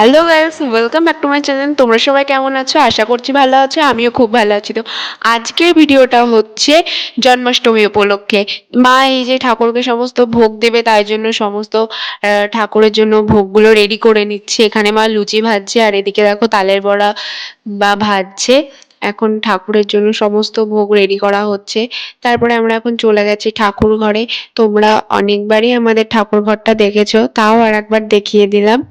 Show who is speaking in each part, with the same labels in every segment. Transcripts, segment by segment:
Speaker 1: Hello guys welcome back to my channel তোমরা সবাই কেমন আছো? আশা করছি ভালো আছো, আমিও খুব ভালো আছি। তো আজকের ভিডিওটা হচ্ছে জন্মাষ্টমী উপলক্ষে। মা এই যে ঠাকুরকে সমস্ত ভোগ দেবে, তাই জন্য সমস্ত ঠাকুরের জন্য ভোগগুলো রেডি করে নিচ্ছে। এখানে মা লুচি ভাজছে, আর এদিকে দেখো তালের বড়া বা ভাজছে। এখন ঠাকুরের জন্য সমস্ত ভোগ রেডি করা হচ্ছে। তারপরে আমরা এখন চলে গেছি ঠাকুর ঘরে। তোমরা অনেকবারই আমাদের ঠাকুর ঘরটা দেখেছ, তাও আর একবার দেখিয়ে দিলাম।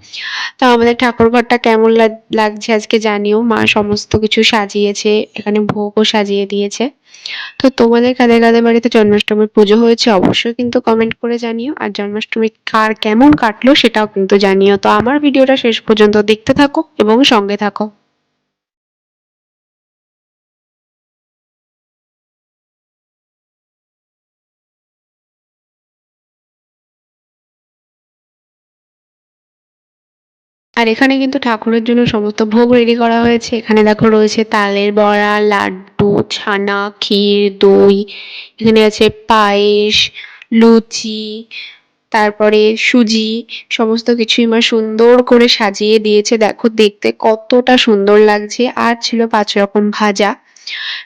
Speaker 1: তো আমাদের ঠাকুর ঘরটা কেমন লাগ- লাগছে আজকে জানিও। মা সমস্ত কিছু সাজিয়েছে, এখানে ভোগও সাজিয়ে দিয়েছে। তো তোমাদের কাদের কাদের বাড়িতে জন্মাষ্টমীর পুজো হয়েছে অবশ্যই কিন্তু কমেন্ট করে জানিও। আর জন্মাষ্টমী কার কেমন কাটলো সেটাও কিন্তু জানিও। তো আমার ভিডিওটা শেষ পর্যন্ত দেখতে থাকো এবং সঙ্গে থাকো। আর এখানে কিন্তু ঠাকুরের জন্য সমস্ত ভোগ রেডি করা হয়েছে। এখানে দেখো রয়েছে তালের বড়া, লাড্ডু, ছানা, ক্ষীর, দই, এখানে আছে পায়েস, লুচি, তারপরে সুজি, সমস্ত কিছুই মা সুন্দর করে সাজিয়ে দিয়েছে। দেখো দেখতে কতটা সুন্দর লাগছে। আর ছিল পাঁচ রকম ভাজা।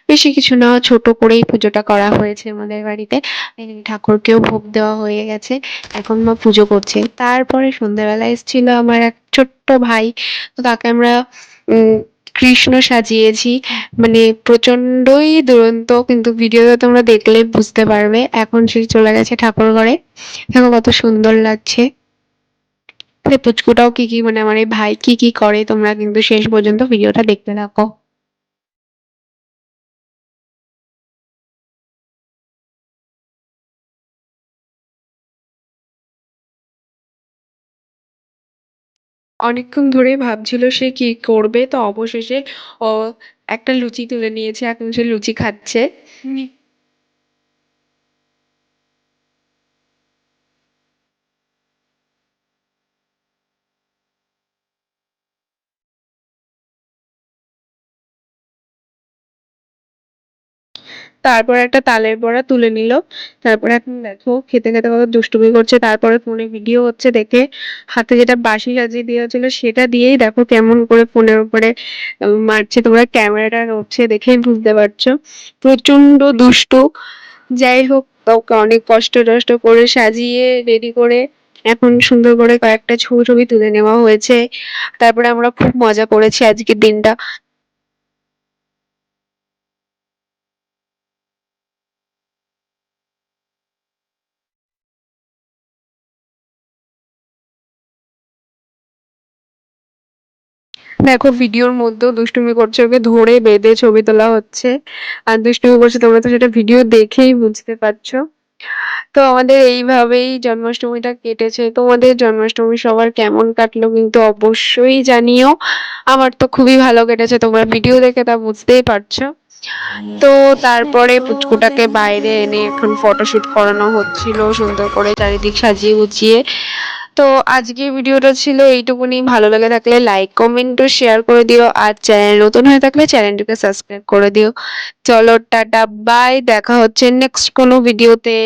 Speaker 1: বেশি কিছু না, ছোট করেই পুজোটা করা হয়েছে আমাদের বাড়িতে। ঠাকুরকেও ভোগ দেওয়া হয়ে গেছে, এখন মা পুজো করছে। তারপরে সন্ধ্যাবেলা এসেছিল আমার এক ছোট্ট ভাই, তো তাকে আমরা কৃষ্ণ সাজিয়েছি। মানে প্রচন্ডই দুরন্ত, কিন্তু ভিডিওতে তোমরা দেখলে বুঝতে পারবে। এখন সে চলে গেছে ঠাকুর ঘরে। দেখো কত সুন্দর লাগছে। এই পুচকুটাও কি কি মানে আমার এই ভাই কি কি করে, তোমরা কিন্তু শেষ পর্যন্ত ভিডিওটা দেখতে থাকো। অনেকক্ষণ ধরেই ভাবছিল সে কি করবে। তো অবশেষে ও একটা লুচি তুলে নিয়েছে। এখন সে লুচি খাচ্ছে। তারপর একটা তালের বড়া তুলে নিল। তারপরে এখন দেখো, খেতে খেতে কত দুষ্টুমি করছে। তারপরে ফোনে ভিডিও হচ্ছে দেখে, হাতে যেটা বাসি সাজিয়ে দেওয়া ছিল সেটা দিয়েই দেখো কেমন করে ফোনের উপরে মারছে। তোমরা ক্যামেরাটা হচ্ছে দেখেই বুঝতে পারছ। প্রচণ্ড দুষ্টু। যাই হোক, ওকে অনেক কষ্ট টষ্ট করে সাজিয়ে রেডি করে এখন সুন্দর করে কয়েকটা ছবি ছবি তুলে নেওয়া হয়েছে। তারপরে আমরা খুব মজা করেছি আজকের দিনটা। দেখো, ভিডিওর মধ্যেও দুষ্টুমি করছে, ওকে ধরে বেঁধে ছবি তোলা হচ্ছে। আর দুষ্টুমি করছে, তোমরা তো সেটা ভিডিও দেখেই বুঝতে পারছ। তো আমাদের এইভাবেই জন্মাষ্টমীটা কেটেছে। তোমাদের জন্মাষ্টমী সবার কেমন কাটলো কিন্তু অবশ্যই জানিও। আমার তো খুবই ভালো কেটেছে, তোমরা ভিডিও দেখে তা বুঝতেই পারছ। তো তারপরে পুচকুটাকে বাইরে এনে এখন ফটোশুট করানো হচ্ছিল, সুন্দর করে চারিদিক সাজিয়ে গুছিয়ে। তো আজকে ভিডিওটা ছিল এইটুকুনি। ভালো লাগে থাকলে লাইক কমেন্ট ও শেয়ার করে দিও আর চ্যানেল নতুন হয়ে থাকলে চ্যানেলটিকে সাবস্ক্রাইব করে দিও। চলো, টাটা বাই দেখা হচ্ছে নেক্সট কোনো ভিডিওতে